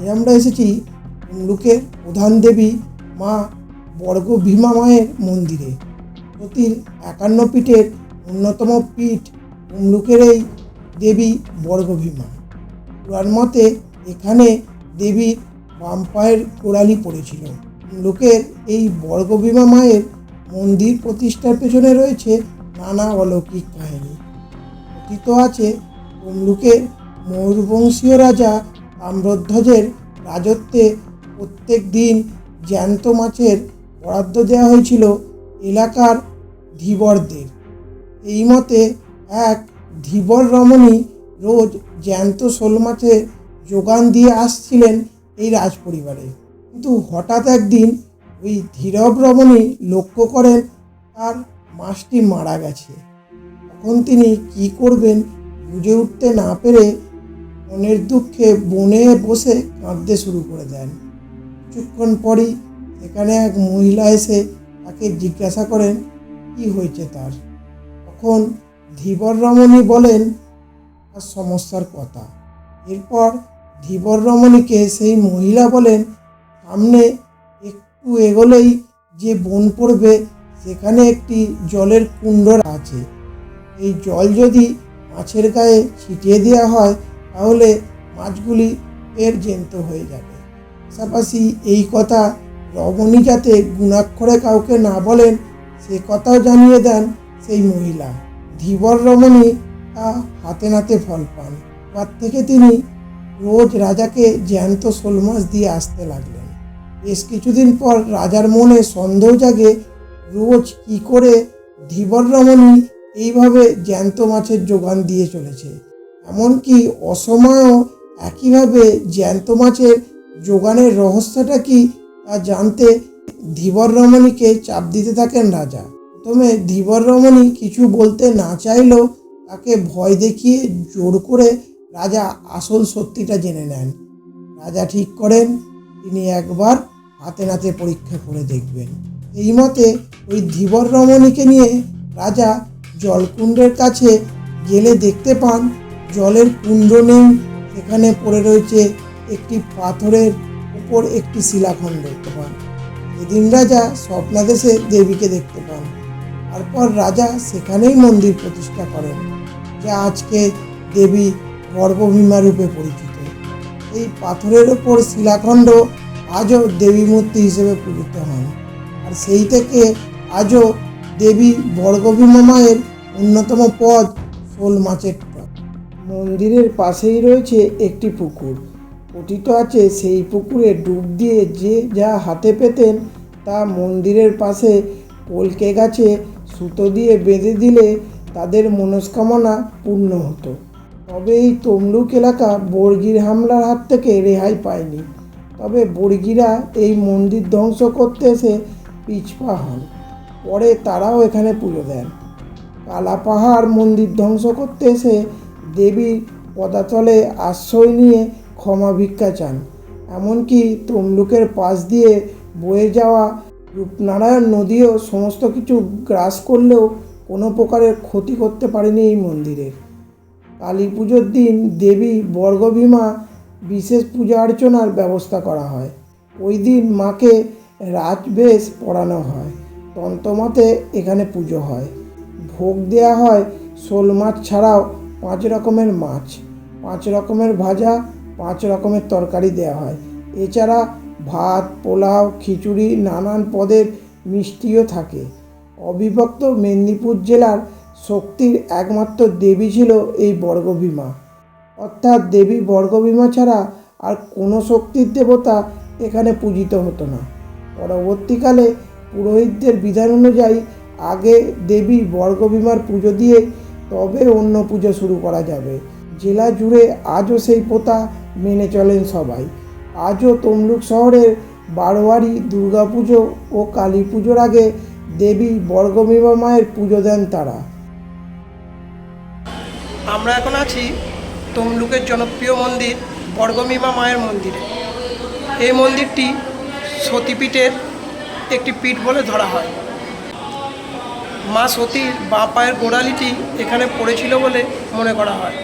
আজ আমরা এসেছি তমলুকের প্রধান দেবী মা বর্গ ভীমা মায়ের মন্দিরে। সতীর একান্ন পীঠের অন্যতম পীঠ তমলুকের এই দেবী বর্গভীমা পুরাণ মতে এখানে দেবীর বাম পায়ের গোড়ালি পড়েছিল। লোকের এই বর্গভীমা মায়ের মন্দির প্রতিষ্ঠার পেছনে রয়েছে নানা অলৌকিক কাহিনী। কথিত আছে তমলুকের ময়ূরবংশীয় রাজা তাম্রধ্বজের রাজত্বে প্রত্যেক দিন জ্যান্ত মাছের বরাদ্দ দেওয়া হয়েছিল এলাকার ধীবরদের। এই মতে এক ধীবর রমণী রোজ জ্যান্ত শোল মাছের যোগান দিয়ে আসছিলেন এই রাজপরিবারে। কিন্তু হঠাৎ একদিন ওই ধীরব রমণী লক্ষ্য করেন তার মাছটি মারা গেছে। তখন তিনি কি করবেন, বুঝে উঠতে না পেরে মনের দুঃখে বনে বসে কাঁদতে শুরু করে দেন। কিছুক্ষণ পরই এখানে এক মহিলা এসে তাকে জিজ্ঞাসা করেন, কি হয়েছে তার? তখন ধীবর রমণী বলেন, তার সমস্যার কথা। এরপর ধীবর রমণীকে সেই মহিলা বলেন, সামনে একটু এগোলেই যে বন পড়বে, সেখানে একটি জলের কুণ্ডর আছে। এই জল যদি মাছের গায়ে ছিটিয়ে দেওয়া হয় তাহলে মাছগুলি এর জ্যান্ত হয়ে যাবে। পাশাপাশি এই কথা রমণী যাতে গুণাক্ষরে কাউকে না বলেন, সে কথাও জানিয়ে দেন সেই মহিলা। ধীবর রমণী তা হাতে নাতে ফল পান। তার থেকে তিনি রোজ রাজাকে জ্যান্ত শোল মাছ দিয়ে আসতে লাগলেন। বেশ কিছুদিন পর রাজার মনে সন্দেহ জাগে, রোজ কি করে ধীবর রমণী এইভাবে জ্যান্ত মাছের যোগান দিয়ে চলেছে। এমনকি অসময়েও একইভাবে জ্যান্ত মাছের যোগানের রহস্যটা কি তা জানতে ধীবর রমণীকে চাপ দিতে থাকেন রাজা। প্রথমে ধীবর রমণী কিছু বলতে না চাইলেও তাকে ভয় দেখিয়ে জোর করে রাজা আসল সত্যিটা জেনে নেন। রাজা ঠিক করেন, তিনি একবার হাতে নাতে পরীক্ষা করে দেখবেন। এই মতে ওই ধীবর রমণীকে নিয়ে রাজা জলকুণ্ডের কাছে গেলে দেখতে পান জলের কুণ্ড নেই। সেখানে পড়ে রয়েছে একটি পাথরের উপর একটি শিলাখণ্ড। দেখতে পান এদিন রাজা স্বপ্নাদেশে দেবীকে দেখতে পান, তারপর রাজা সেখানেই মন্দির প্রতিষ্ঠা করেন, যা আজকে দেবী গর্ভভীমা রূপে পরিচিত। এই পাথরের ওপর শিলাখণ্ড আজও দেবী মূর্তি হিসেবে পূজিত হন আর সেই থেকে আজও দেবী বর্গভীমা মায়ের অন্যতম পদ শোল মাছের মন্দিরের পাশেই রয়েছে একটি পুকুর। পতিত আছে সেই পুকুরে ডুব দিয়ে যে যা হাতে পেতেন তা মন্দিরের পাশে কলকে গাছে সুতো দিয়ে বেঁধে দিলে তাদের মনস্কামনা পূর্ণ হতো। তবে এই তমলুক এলাকা বর্গির হামলার হাত থেকে রেহাই পায়নি। তবে বর্গিরা এই মন্দির ধ্বংস করতে এসে পিছপা হন। পরে তারাও এখানে পুজো দেন। কালাপাহাড় মন্দির ধ্বংস করতে এসে দেবীর পদাতলে আশ্রয় নিয়ে ক্ষমা ভিক্ষা চান। এমনকি তমলুকের পাশ দিয়ে বয়ে যাওয়া রূপনারায়ণ নদীও সমস্ত কিছু গ্রাস করলেও কোনো প্রকারের ক্ষতি করতে পারেনি এই মন্দিরের কালী পুজোর দিন দেবী বর্গভীমা বিশেষ পূজা অর্চনার ব্যবস্থা করা হয়। ওই দিন মাকে রাজবেশ পড়ানো হয়। তন্তমতে এখানে পুজো হয়। ভোগ দেওয়া হয় শোল মাছ ছাড়াও পাঁচ রকমের মাছ, পাঁচ রকমের ভাজা, পাঁচ রকমের তরকারি দেওয়া হয়। এছাড়া ভাত, পোলাও, খিচুড়ি নানান পদের মিষ্টিও থাকে। অবিভক্ত মেদিনীপুর জেলার শক্তির একমাত্র দেবী ছিল এই বর্গভীমা। অর্থাৎ দেবী বর্গভীমা ছাড়া আর কোনো শক্তির দেবতা এখানে পূজিত হতো না। পরবর্তীকালে পুরোহিতদের বিধান অনুযায়ী আগে দেবী বর্গভীমার পুজো দিয়ে তবে অন্য পুজো শুরু করা যাবে। জেলা জুড়ে আজও সেই প্রথা মেনে চলেন সবাই। আজও তমলুক শহরের বারোয়ারি, দুর্গাপুজো ও কালী পুজোর আগে দেবী বর্গভীমা মায়ের পুজো দেন তারা। আমরা এখন আছি তমলুকের জনপ্রিয় মন্দির বর্গমীমা মায়ের মন্দিরে। এই মন্দিরটি সতীপীঠের একটি পীঠ বলে ধরা হয়। মা সতীর বাঁ পায়ের গোড়ালিটি এখানে পড়েছিল বলে মনে করা হয়।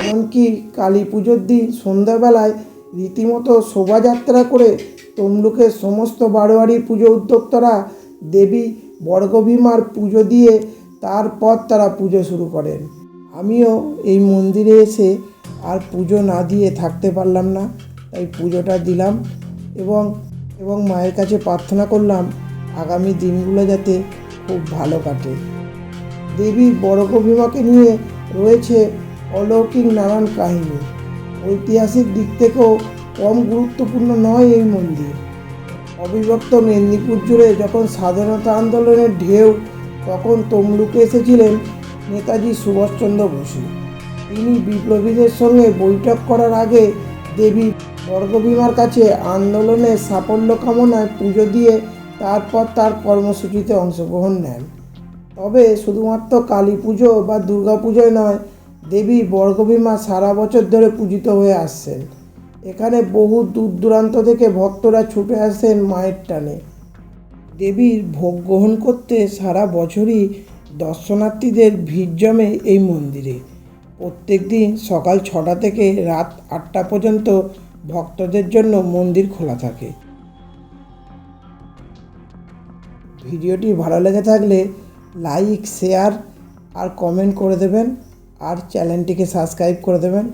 এমনকি কালী পুজোর দিন সন্ধ্যাবেলায় রীতিমতো শোভাযাত্রা করে তমলুকের সমস্ত বারোয়ারি পুজো উদ্যোক্তারা দেবী বর্গভীমার পুজো দিয়ে তারপর তারা পুজো শুরু করেন। আমিও এই মন্দিরে এসে আর পুজো না দিয়ে থাকতে পারলাম না, তাই পুজোটা দিলাম এবং এবং মায়ের কাছে প্রার্থনা করলাম আগামী দিনগুলো যাতে খুব ভালো কাটে। দেবী বর্গভীমাকে নিয়ে রয়েছে অলৌকিক নানান কাহিনী। ঐতিহাসিক দিক থেকেও কম গুরুত্বপূর্ণ নয় এই মন্দির। অবিভক্ত মেদিনীপুর জুড়ে যখন স্বাধীনতা আন্দোলনের ঢেউ, তখন তমলুকে এসেছিলেন নেতাজি সুভাষচন্দ্র বসু। তিনি বিপ্লবীদের সঙ্গে বৈঠক করার আগে দেবী বর্গভীমার কাছে আন্দোলনের সাফল্য কামনায় পুজো দিয়ে তারপর তার কর্মসূচিতে অংশগ্রহণ নেন। তবে শুধুমাত্র কালী পুজো বা দুর্গা পুজোয় নয়, দেবী বর্গভীমা সারা বছর ধরে পূজিত হয়ে আসছেন। এখানে বহু দূর দূরান্ত থেকে ভক্তরা ছুটে আসেন মায়ের টানে। দেবীর ভোগ গ্রহণ করতে সারা বছরই দর্শনার্থীদের ভিড় জমে এই মন্দিরে। প্রত্যেক দিন সকাল ছটা থেকে রাত আটটা পর্যন্ত ভক্তদের জন্য মন্দির খোলা থাকে। ভিডিওটি ভালো লেগে থাকলে লাইক, শেয়ার আর কমেন্ট করে দেবেন। আর চ্যানেলটিকে সাবস্ক্রাইব করে দেবেন।